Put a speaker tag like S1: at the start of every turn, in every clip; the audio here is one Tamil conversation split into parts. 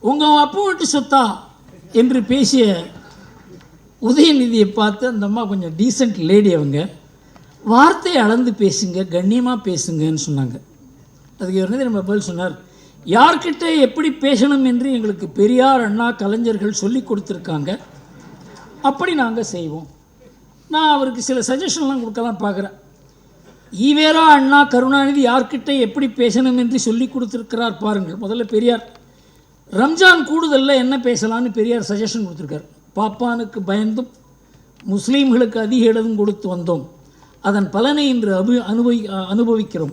S1: உங்கள் அப்பா வீட்டு சொத்தா என்று பேசிய உதயநிதியை பார்த்து அந்த அம்மா கொஞ்சம் டீசெண்ட் லேடி அவங்க. வார்த்தையை அளந்து பேசுங்க கண்ணியமாக பேசுங்கன்னு சொன்னாங்க. அதுக்கு இவர் நம்ம பதில் சொன்னார். யார்கிட்ட எப்படி பேசணும் என்று எங்களுக்கு பெரியார் அண்ணா கலைஞர்கள் சொல்லி கொடுத்துருக்காங்க. அப்படி நாங்கள் செய்வோம். நான் அவருக்கு சில சஜஷன்லாம் கொடுக்கலாம் பார்க்குறேன். ஈவேரா அண்ணா கருணாநிதி யார்கிட்ட எப்படி பேசணும் என்று சொல்லி கொடுத்துருக்கிறார் பாருங்கள். முதல்ல பெரியார். ரம்ஜான் கூடுதலில் என்ன பேசலான்னு பெரியார் சஜஷன் கொடுத்துருக்கார். பாப்பானுக்கு பயந்தும் முஸ்லீம்களுக்கு அதிக இடம் கொடுத்து வந்தோம். அதன் பலனை இன்று அபு அனுபவி அனுபவிக்கிறோம்.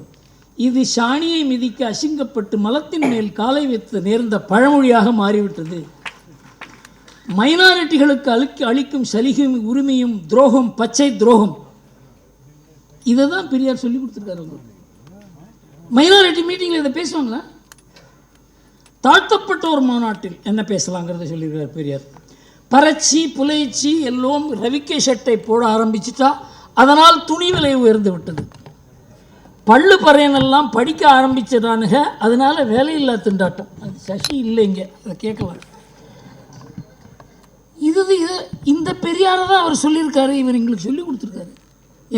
S1: இது சாணியை மிதிக்க அசிங்கப்பட்டு மலத்தின் மேல் காலை வைத்து நேர்ந்த பழமொழியாக மாறிவிட்டது. மைனாரிட்டிகளுக்கு அளிக்க அளிக்கும் சலுகையும் உரிமையும் துரோகம் பச்சை துரோகம். இதை தான் பெரியார் சொல்லி கொடுத்துருக்காரு. மைனாரிட்டி மீட்டிங்கில் இதை பேசுவாங்களா? தாழ்த்தப்பட்ட ஒரு மாநாட்டில் என்ன பேசலாங்கிறத சொல்லியிருக்கார் பெரியார். பறச்சி புலைச்சி எல்லோரும் ரவிக்கை சட்டை போட ஆரம்பிச்சிட்டா அதனால் துணி விலை உயர்ந்து விட்டது. பள்ளு பறையனெல்லாம் படிக்க ஆரம்பிச்சிடானுங்க அதனால வேலையில்லா திண்டாட்டம். அது சசி இல்லைங்க அதை கேட்க இது இது இந்த பெரியாரை தான் அவர் சொல்லியிருக்காரு இவர் எங்களுக்கு சொல்லி கொடுத்துருக்காரு.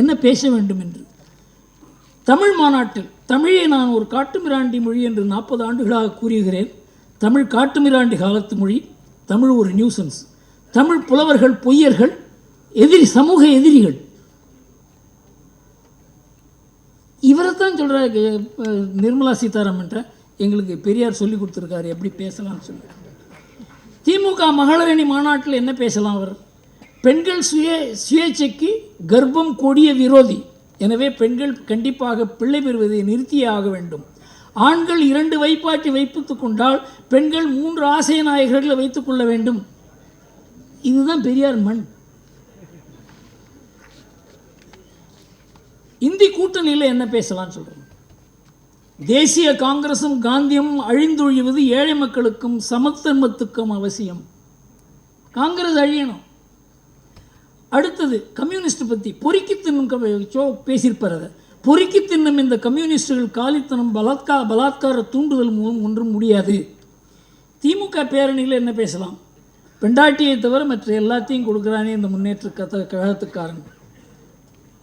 S1: என்ன பேச வேண்டும் என்று. தமிழ் மாநாட்டில் தமிழை நான் ஒரு காட்டுமிராண்டி மொழி என்று நாற்பது ஆண்டுகளாக கூறுகிறேன். தமிழ் காட்டுமிராண்டி காலத்து மொழி தமிழ் ஒரு நியூசன்ஸ். தமிழ் புலவர்கள் பொய்யர்கள் எதிரி சமூக எதிரிகள். இவரைத்தான் சொல்கிறாரு நிர்மலா சீதாராமன்ட்ட எங்களுக்கு பெரியார் சொல்லி கொடுத்துருக்காரு எப்படி பேசலாம்னு சொல்லி. திமுக மகளிரணி மாநாட்டில் என்ன பேசலாம் அவர்? பெண்கள் சுய சுயேட்சைக்கு கர்ப்பம் கொடிய விரோதி. எனவே பெண்கள் கண்டிப்பாக பிள்ளை பெறுவதை நிறுத்தியே ஆக வேண்டும். ஆண்கள் இரண்டு வைப்பாட்டி வைப்பித்துக் கொண்டால் பெண்கள் மூன்று ஆசை நாயகர்களை வைத்துக் கொள்ள வேண்டும். இதுதான் பெரியார் மண். இந்தி கூட்டணியில் என்ன பேசலாம்னு சொல்கிறேன் தேசிய காங்கிரசும் காந்தியும் அழிந்தொழிவது ஏழை மக்களுக்கும் சமத்தன்மத்துக்கும் அவசியம். காங்கிரஸ் அழியணும். அடுத்தது கம்யூனிஸ்ட் பற்றி பொறுக்கி தின்னும் சோ பேசியிருப்பார் அதை பொறுக்கி தின்னும் இந்த கம்யூனிஸ்டுகள் காலித்தனம் பலாத்கா பலாத்கார தூண்டுதல் மூலம் ஒன்றும் முடியாது. திமுக பேரணியில் என்ன பேசலாம்? பெண்டாட்டியை தவிர மற்ற எல்லாத்தையும் கொடுக்குறானே இந்த முன்னேற்ற கத கழகத்துக்காரன்.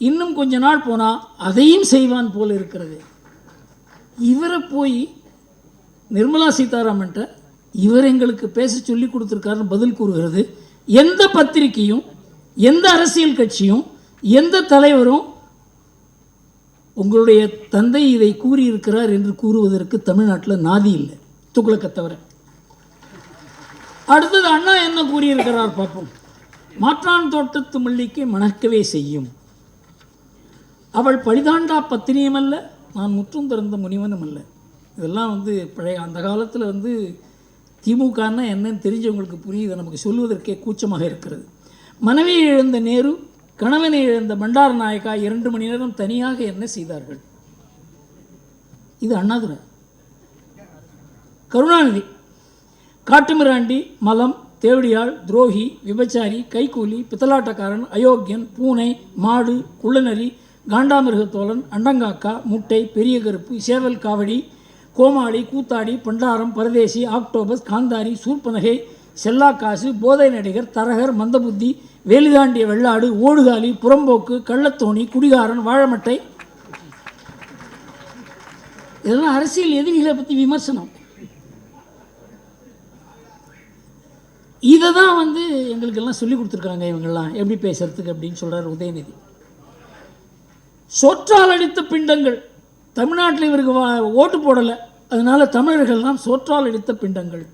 S1: இன்னும் கொஞ்ச நாள் போனால் அதையும் செய்வான் போல் இருக்கிறது. இவரை போய் நிர்மலா சீதாராமன்ட்ட இவர் எங்களுக்கு பேச சொல்லி கொடுத்துருக்காருன்னு பதில் கூறுகிறது. எந்த பத்திரிக்கையும் எந்த அரசியல் கட்சியும் எந்த தலைவரும் உங்களுடைய தந்தை இதை கூறியிருக்கிறார் என்று கூறுவதற்கு தமிழ்நாட்டில் நாதி இல்லை. துக்ளக்கை தவிர அடுத்தது அண்ணா என்ன கூறியிருக்கிறார் பார்ப்போம். மாற்றான் தோட்டத்து மல்லிக்கு மணக்கவே செய்யும். அவள் பழிதாண்டா பத்தினியும் அல்ல நான் முற்றும் திறந்த முனிவனும் அல்ல. இதெல்லாம் வந்து பழைய அந்த காலத்தில் வந்து திமுகன்னா என்னன்னு தெரிஞ்சவங்களுக்கு புரியுது. நமக்கு சொல்வதற்கே கூச்சமாக இருக்கிறது. மனைவியை இழந்த நேரு கணவனை இழந்த பண்டார நாயக்கா இரண்டு மணி நேரம் தனியாக என்ன செய்தார்கள்? இது அண்ணாதுரை. கருணாநிதி காட்டுமிராண்டி மலம் தேவடியாள் துரோகி விபச்சாரி கைக்கூலி பித்தலாட்டக்காரன் அயோக்கியன் பூனை மாடு குள்ளநரி காண்டாமிருகத்தோழன் அண்டங்காக்கா முட்டை பெரிய கருப்பு சேவல் காவடி கோமாளி கூத்தாடி பண்டாரம் பரதேசி ஆக்டோபஸ் காந்தாரி சூர்பனகை செல்லாக்காசு போதை நடிகர் தரகர் மந்தபுத்தி வேலிதாண்டிய வெள்ளாடு ஓடுகாலி புறம்போக்கு கள்ளத்தோணி குடிகாரன் வாழமட்டை. இதெல்லாம் அரசியல் எதிரிகளை பற்றி விமர்சனம். இதை தான் வந்து எங்களுக்கெல்லாம் சொல்லி கொடுத்துருக்காங்க இவங்கெல்லாம். எப்படி பேசுறதுக்கு அப்படின்னு சொல்கிறார் உதயநிதி. சொற்றால் அடித்த பிண்டங்கள். தமிழ்நாட்டில் இவருக்கு வா- ஓட்டு போடலை. அதனால தமிழர்கள்லாம் சொற்றால் அடித்த பிண்டங்கள்.